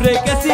দূরে গেছি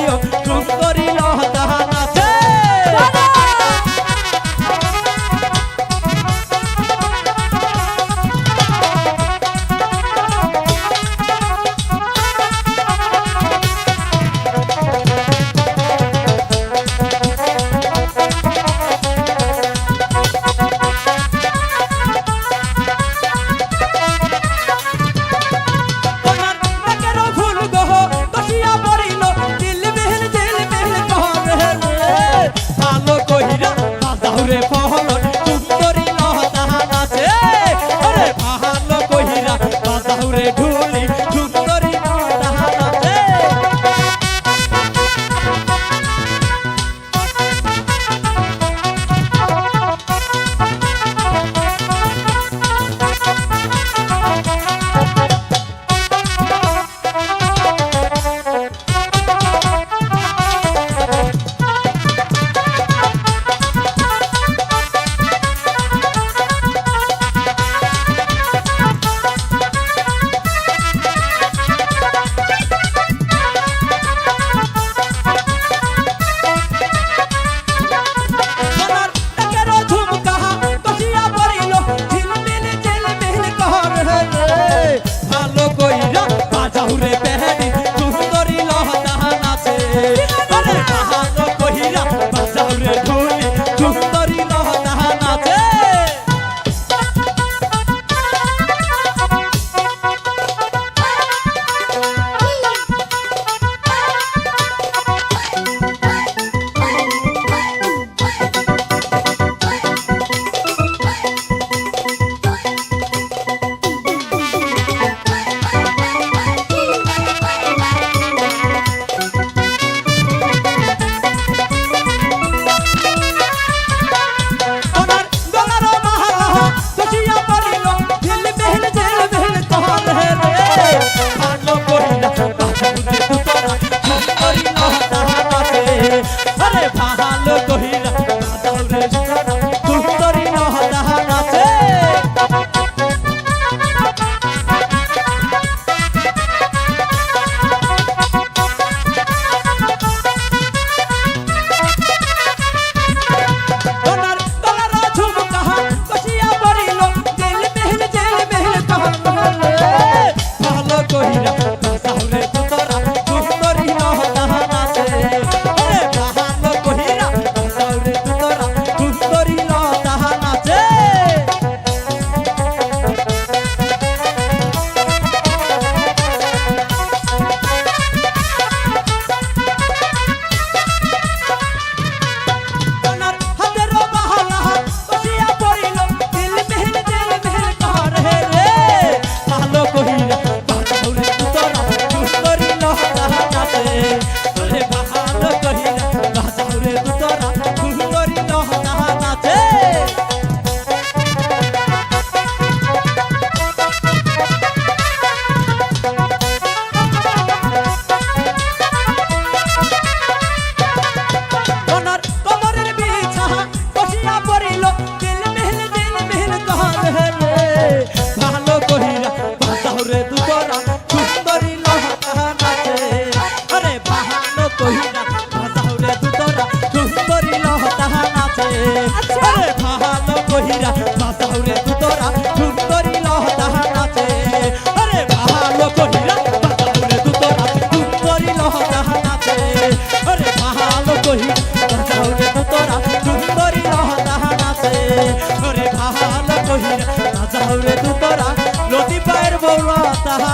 कोहिरा সুন্দরী লহতা নাচে আরে বাহান্ন কহিনা ভাষাউরে দুতরা সুন্দরী লহতা নাচে আরে বাহান্ন কহিনা ভাষাউরে দুতরা সুন্দরী লহতা নাচে আরে বাহান্ন কহিনা ভাষাউরে দুতরা সুন্দরী লহতা নাচে আরে বাহান্ন কহিনা ভাষাউরে দুতরা সুন্দরী লহতা নাচে আরে বাহান্ন কহিনা ভাষাউরে দুতরা নদী পায়ের বৌরা তাহা